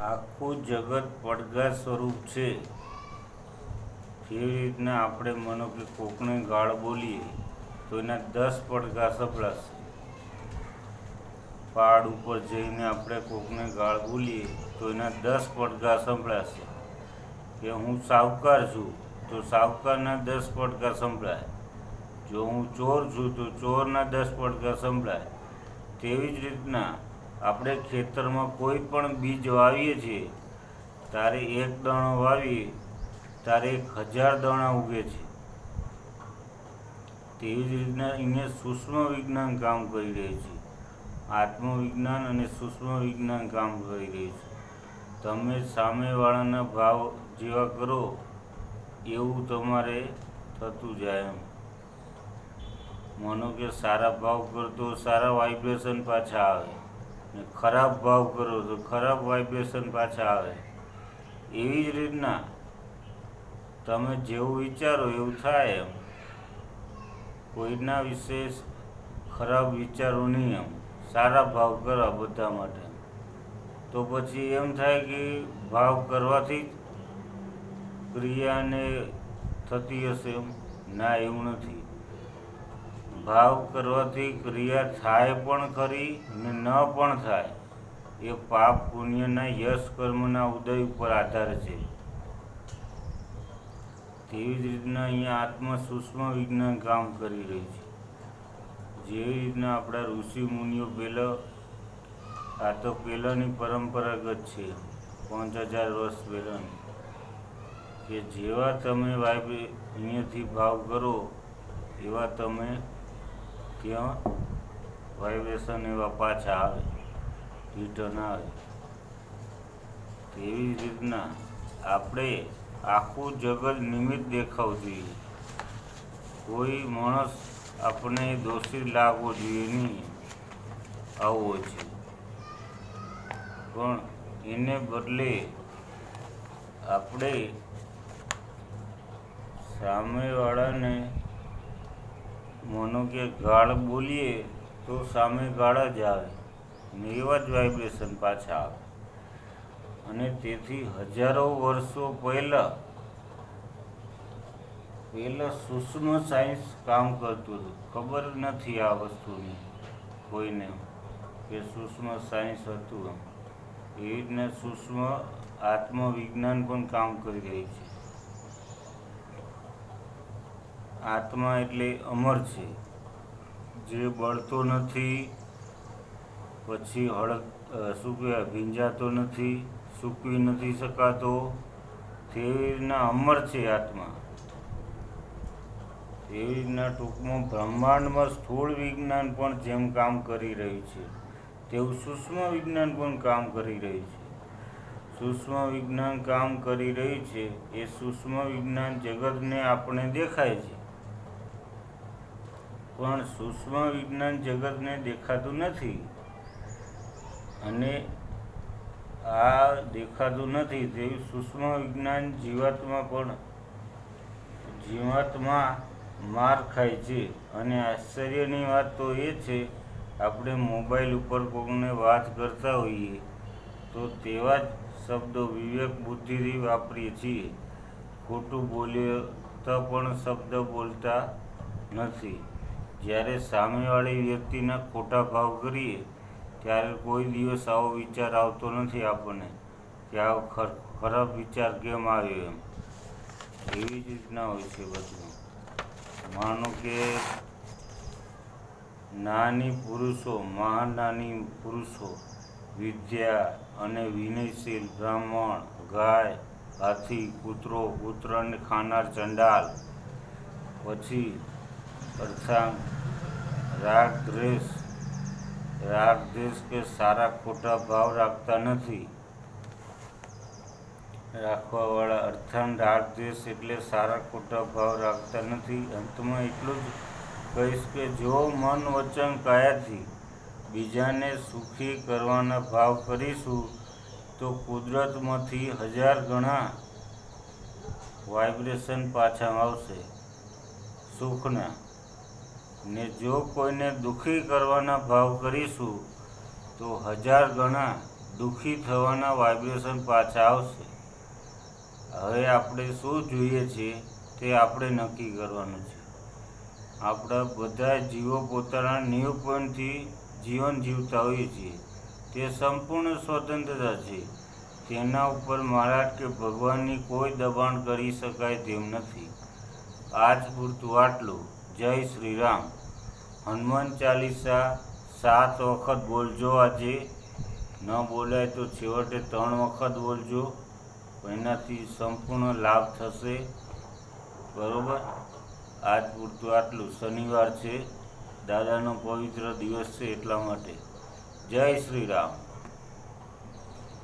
આખું જગત પડઘા સ્વરૂપ છે. જેવી રીતના આપણે માનો કે કોકને ગાળ બોલીએ, તો એના દસ પડઘા સંભળાશે પહાડ ઉપર જઈને આપણે કોકને ગાળ બોલીએ, તો એના દસ પડઘા સંભળાશે. કે હું સાવકાર છું, તો સાવકારના દસ પડઘા સંભળાય. જો હું ચોર છું, તો ચોરના દસ પડઘા સંભળાય. તેવી જ રીતના આપણે ખેતરમાં કોઈ પણ બીજ વાવીએ છીએ, તારે એક દાણો વાવીએ, તારે એક હજાર દાણા ઉગે છે. તેવી જ રીતના અહીંયા સૂક્ષ્મ વિજ્ઞાન કામ કરી રહ્યું છે. આત્મવિજ્ઞાન અને સૂક્ષ્મ વિજ્ઞાન કામ કરી રહ્યું છે. તમે સામેવાળાના ભાવ જેવા કરો, એવું તમારે થતું જાય એમ. માનો કે સારા ભાવ કરતો સારા વાઇબ્રેશન પાછા આવે. ને ખરાબ ભાવ કરો તો ખરાબ વાઇબ્રેશન પાછા આવે. એવી જ રીતના તમે જેવું વિચારો એવું થાય એમ. કોઈના વિશે ખરાબ વિચારો નહીં એમ. સારા ભાવ કરવા બધા માટે. તો પછી એમ થાય કે ભાવ કરવાથી જ ક્રિયાને થતી હશે એમ? ના, એવું નથી. ભાવ કરવાથી ક્રિયા થાય પણ ખરી ને ન પણ થાય, એ પાપ પુણ્યના યશ કર્મના ઉદય ઉપર આધાર છે. તેવી જ રીતના અહીંયા આત્મા સૂક્ષ્મ વિજ્ઞાન કામ કરી રહી છે. જેવી રીતના આપણા ઋષિ મુનિઓ પહેલાં, આ તો પહેલાંની પરંપરાગત છે, પાંચ હજાર વર્ષ પહેલાંની, કે જેવા તમે વાઇબ્રે અહીંયાથી ભાવ કરો, એવા તમે ત્યાં વાઇબ્રેશન એવા પાછા આવે. રિટર્ન આવે. તેવી રીતના આપણે આખું જગત નિમિત્ત દેખાવું જોઈએ. કોઈ માણસ આપણે દોષી લાગવો જોઈએ નહીં. આવો છે. પણ એને બદલે આપણે સામેવાળાને માનો કે ગાળ બોલીએ તો સામે ગાળ જ આવે. ને એવા જ વાઇબ્રેશન પાછા આવે. અને તેથી હજારો વર્ષો પહેલાં પહેલાં સૂક્ષ્મ સાયન્સ કામ કરતું હતું. ખબર નથી આ વસ્તુની કોઈને કે સૂક્ષ્મ સાયન્સ હતું એવી રીતના સૂક્ષ્મ આત્મવિજ્ઞાન પણ કામ કરી રહી છે. આત્મા એટલે અમર છે. જે બળતો નથી, પછી હળ સૂકવ્યા ભીંજાતો નથી, સૂકવી નથી શકાતો. તેવી રીતના અમર છે આત્મા. એવી રીતના ટૂંકમાં બ્રહ્માંડમાં સ્થૂળ વિજ્ઞાન પણ જેમ કામ કરી રહ્યું છે, તેવું સૂક્ષ્મ વિજ્ઞાન પણ કામ કરી રહ્યું છે. સૂક્ષ્મ વિજ્ઞાન કામ કરી રહ્યું છે, એ સૂક્ષ્મ વિજ્ઞાન જગતને આપણે દેખાય છે. પણ સૂક્ષ્મ વિજ્ઞાન જગતને દેખાતું નથી. અને આ દેખાતું નથી તેવું સૂક્ષ્મ વિજ્ઞાન જીવાત્મા પણ જીવાત્મા માર ખાય છે. અને આશ્ચર્યની વાત તો એ છે, આપણે મોબાઈલ ઉપર કોઈને વાત કરતા હોઈએ, તો તેવા જ શબ્દો વિવેક બુદ્ધિથી વાપરીએ છીએ. ખોટું બોલીએ તો પણ શબ્દ બોલતા નથી. જ્યારે સામેવાળી વ્યક્તિના ખોટા ભાવ કરીએ, ત્યારે કોઈ દિવસ આવો વિચાર આવતો નથી આપણને કે આવો ખરાબ વિચાર કેમ આવ્યો એમ. એવી જ રીતના હોય છે બધું. માનો કે નાની પુરુષો મહાનાની પુરુષો, વિદ્યા અને વિનયશીલ બ્રાહ્મણ, ગાય, હાથી, કૂતરો, કૂતરાને ખાનાર, ચંડાલ, પછી અર્થાંગ રાગ દ્વેષ. રાગ દ્વેષ કે સારા ખોટા ભાવ રાખતા નથી. રાખવાવાળા અર્થાંગ રાગ દ્વેષ એટલે સારા ખોટા ભાવ રાખતા નથી. અંતમાં એટલું જ કહીશ કે જો મન વચન કાયાથી બીજાને સુખી કરવાના ભાવ કરીશું, તો કુદરતમાંથી હજાર ગણા વાઇબ્રેશન પાછા આવશે. સુખના ને જો કોઈને દુઃખી કરવાના ભાવ કરીશું, તો હજાર ગણા દુઃખી થવાના વાઇબ્રેશન પાછા આવશે. હવે આપણે શું જોઈએ છે તે આપણે નક્કી કરવાનું છે. આપણા બધા જીવો પોતાના ન્યૂ જીવન જીવતા હોઈએ છીએ. તે સંપૂર્ણ સ્વતંત્રતા છે. તેના ઉપર મહારાજ કે ભગવાનની કોઈ દબાણ કરી શકાય તેમ નથી. આજ પૂરતું આટલું. જય શ્રી રામ. હનુમાન ચાલીસા, સાત વખત બોલજો આજે. ન બોલાય તો છેવટે ત્રણ વખત બોલજો. એનાથી સંપૂર્ણ લાભ થશે. બરોબર? આજ પૂરતું આટલું. શનિવાર છે. દાદાનો પવિત્ર દિવસ છે એટલા માટે. જય શ્રી રામ.